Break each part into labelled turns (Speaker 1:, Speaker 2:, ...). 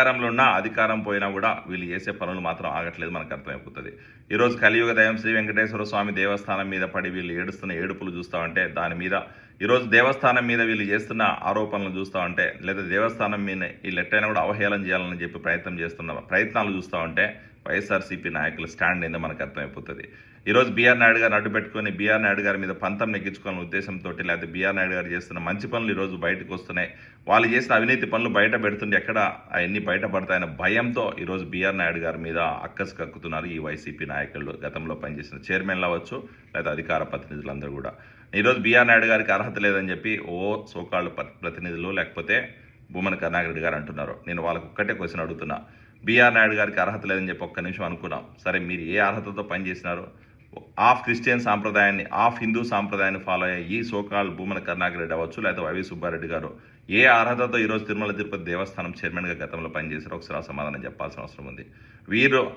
Speaker 1: అధికారంలో ఉన్న అధికారం పోయినా కూడా వీళ్ళు చేసే పనులు మాత్రం ఆగట్లేదు మనకు అర్థమైపోతుంది. ఈరోజు కలియుగ దయం శ్రీ వెంకటేశ్వర స్వామి దేవస్థానం మీద పడి వీళ్ళు ఏడుస్తున్న ఏడుపులు చూస్తామంటే దాని మీద ఈరోజు దేవస్థానం మీద వీళ్ళు చేస్తున్న ఆరోపణలు చూస్తామంటే లేదా దేవస్థానం మీద వీళ్ళు ఎట్టైనా కూడా అవహేళన చేయాలని చెప్పి ప్రయత్నం చేస్తున్న ప్రయత్నాలు చూస్తామంటే వైఎస్ఆర్సీపీ నాయకుల స్టాండ్ ఏందో మనకు అర్థమైపోతుంది. ఈరోజు బీఆర్ నాయుడు గారు అడ్డు పెట్టుకొని బీఆర్ నాయుడు గారి మీద పంతం నెగ్గించుకోవాలనే ఉద్దేశంతో లేకపోతే బీఆర్ నాయుడు గారు చేస్తున్న మంచి పనులు ఈరోజు బయటకు వస్తున్నాయి. వాళ్ళు చేసిన అవినీతి పనులు బయట పెడుతుంటే ఎక్కడ అవన్నీ బయటపడతాయన్న భయంతో ఈరోజు బీఆర్ నాయుడు గారి మీద అక్కసు కక్కుతున్నారు ఈ వైసీపీ నాయకులు. గతంలో పనిచేసిన చైర్మన్లు అవ్వచ్చు లేదా అధికార ప్రతినిధులందరూ కూడా. ఈరోజు బీఆర్ నాయుడు గారికి అర్హత లేదని చెప్పి ఓ సోకాళ్ళు ప్రతినిధులు లేకపోతే భూమన కర్ణాగరెడ్డి గారు అంటున్నారు. నేను వాళ్ళకు ఒక్కటే క్వశ్చన్ అడుగుతున్నా. బీఆర్ నాయుడు గారికి అర్హత లేదని చెప్పి ఒక్క నిమిషం అనుకున్నాం. సరే మీరు ఏ అర్హతతో పనిచేసినారు ఆఫ్ క్రిస్టియన్ సాంప్రదాయాన్ని ఆఫ్ హిందూ సాంప్రదాయాన్ని ఫాలో అయ్యే ఈ సోకాల్ భూమన కరుణాకర్ అవ్వచ్చు లేదా వైవి సుబ్బారెడ్డి గారు. ఏ అర్హతతో ఈరోజు తిరుమల తిరుపతి దేవస్థానం చైర్మన్గా గతంలో పనిచేశారో ఒకసారి సమాధానం చెప్పాల్సిన అవసరం ఉంది. వీరు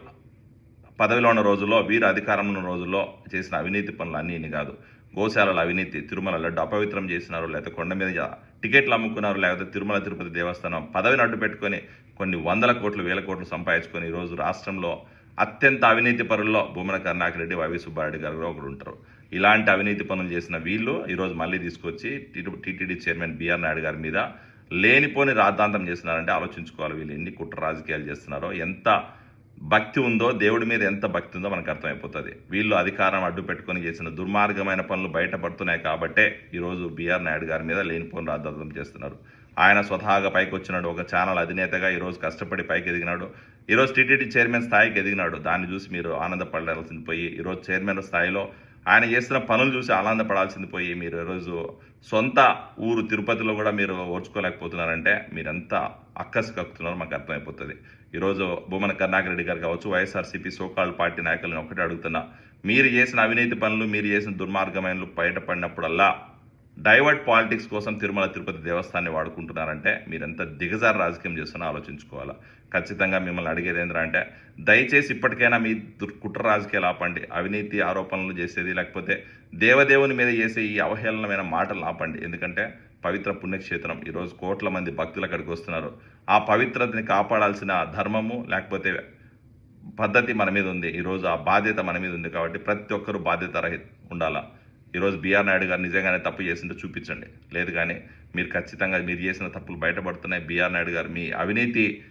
Speaker 1: పదవిలో ఉన్న రోజుల్లో వీరు అధికారంలో ఉన్న రోజుల్లో చేసిన అవినీతి పనులు అన్నీ కాదు. గోశాలల అవినీతి తిరుమల లడ్డు అపవిత్రం చేసినారు లేకపోతే కొండ మీద టికెట్లు అమ్ముకున్నారు లేకపోతే తిరుమల తిరుపతి దేవస్థానం పదవిని అడ్డు పెట్టుకొని కొన్ని వందల కోట్లు వేల కోట్లు సంపాదించుకొని ఈరోజు రాష్ట్రంలో అత్యంత అవినీతి పరుల్లో భూమన కరుణాకర్ రెడ్డి వైవి సుబ్బారెడ్డి గారు ఒకరు ఉంటారు. ఇలాంటి అవినీతి పనులు చేసిన వీళ్ళు ఈరోజు మళ్ళీ తీసుకొచ్చి టీటీడీ చైర్మన్ బీఆర్ నాయుడు గారి మీద లేనిపోని రాద్ధాంతం చేస్తున్నారంటే ఆలోచించుకోవాలి వీళ్ళు ఎన్ని కుట్ర రాజకీయాలు చేస్తున్నారో ఎంత భక్తి ఉందో దేవుడి మీద ఎంత భక్తి ఉందో మనకు అర్థమైపోతుంది. వీళ్ళు అధికారం అడ్డు పెట్టుకొని చేసిన దుర్మార్గమైన పనులు బయటపడుతున్నాయి కాబట్టే ఈరోజు బీఆర్ నాయుడు గారి మీద లేనిపోని రాద్ధాంతం చేస్తున్నారు. ఆయన స్వతహాగా పైకి వచ్చినాడు ఒక ఛానల్ అధినేతగా ఈరోజు కష్టపడి పైకి ఎదిగినాడు ఈరోజు టీటీడీ చైర్మన్ స్థాయికి ఎదిగినాడు. దాన్ని చూసి మీరు ఆనందపడాల్సింది పోయి ఈరోజు చైర్మన్ స్థాయిలో ఆయన చేస్తున్న పనులు చూసి ఆనందపడాల్సింది పోయి మీరు ఈరోజు సొంత ఊరు తిరుపతిలో కూడా మీరు ఓర్చుకోలేకపోతున్నారంటే మీరెంత అక్కసు కక్కుతున్నారో మాకు అర్థమైపోతుంది. ఈరోజు భూమన కరుణాకర్ రెడ్డి గారు కావచ్చు వైఎస్ఆర్సీపీ సోకాల్ పార్టీ నాయకులను ఒకటే అడుగుతున్నా మీరు చేసిన అవినీతి పనులు మీరు చేసిన దుర్మార్గమైన బయటపడినప్పుడల్లా డైవర్ట్ పాలిటిక్స్ కోసం తిరుమల తిరుపతి దేవస్థానాన్ని వాడుకుంటున్నారంటే మీరెంత దిగజారు రాజకీయం చేస్తున్నా ఆలోచించుకోవాలా. ఖచ్చితంగా మిమ్మల్ని అడిగేది ఏంటంటే దయచేసి ఇప్పటికైనా మీ దుర్- కుట్ర రాజకీయాలు ఆపండి. అవినీతి ఆరోపణలు చేసేది లేకపోతే దేవదేవుని మీద చేసే ఈ అవహేళనమైన మాటలు ఆపండి. ఎందుకంటే పవిత్ర పుణ్యక్షేత్రం. ఈరోజు కోట్ల మంది భక్తులు అక్కడికి వస్తున్నారు. ఆ పవిత్రతని కాపాడాల్సిన ధర్మము లేకపోతే పద్ధతి మన మీద ఉంది. ఈరోజు ఆ బాధ్యత మన మీద ఉంది కాబట్టి ప్రతి ఒక్కరూ బాధ్యత రహిత ఉండాలా. ఈరోజు బీఆర్ నాయుడు గారు నిజంగానే తప్పు చేసింటే చూపించండి. లేదు కానీ మీరు ఖచ్చితంగా మీరు చేసిన తప్పులు బయటపడుతున్నాయి. బీఆర్ నాయుడు గారు మీ అవినీతి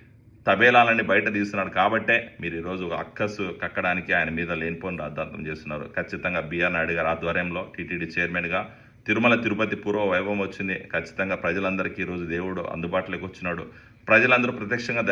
Speaker 1: తబేలాలని బయట తీస్తున్నాడు కాబట్టే మీరు ఈరోజు అక్కసు కక్కడానికి ఆయన మీద లేనిపోని రాద్ధాంతం చేస్తున్నారు. ఖచ్చితంగా బీఆర్ నాయుడు గారి ఆధ్వర్యంలో టీటీడీ చైర్మన్గా తిరుమల తిరుపతి పూర్వ వైభవం వచ్చింది. ఖచ్చితంగా ప్రజలందరికీ ఈరోజు దేవుడు అందుబాటులోకి వచ్చినాడు. ప్రజలందరూ ప్రత్యక్షంగా